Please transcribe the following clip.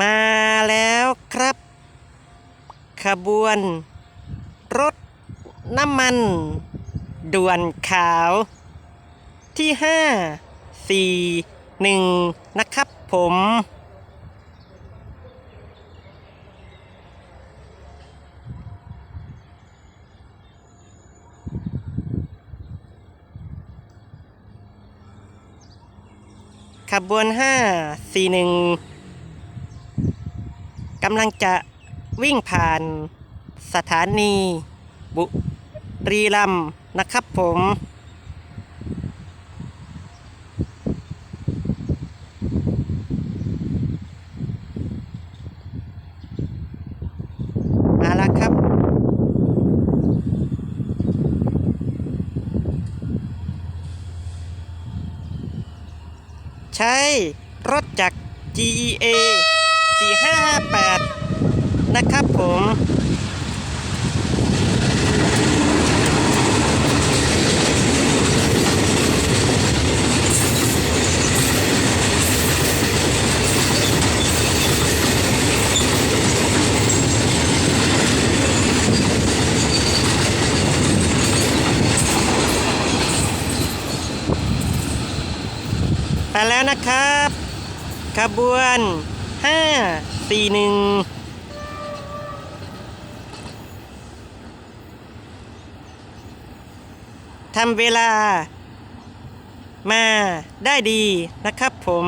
มาแล้วครับ ขบวน รถน้ำมัน ด่วนขาว ที่ห้าสี่หนึ่งนะครับผม ขบวนห้าสี่หนึ่ง กำลังจะวิ่งผ่านสถานี บุรีรัมนะครับผม มาแล้วครับ ใช้รถจาก GEA 4558 นะครับผมไปแล้วนะครับ ขบวน ห้าตีหนึ่งทำเวลามาได้ดีนะครับผม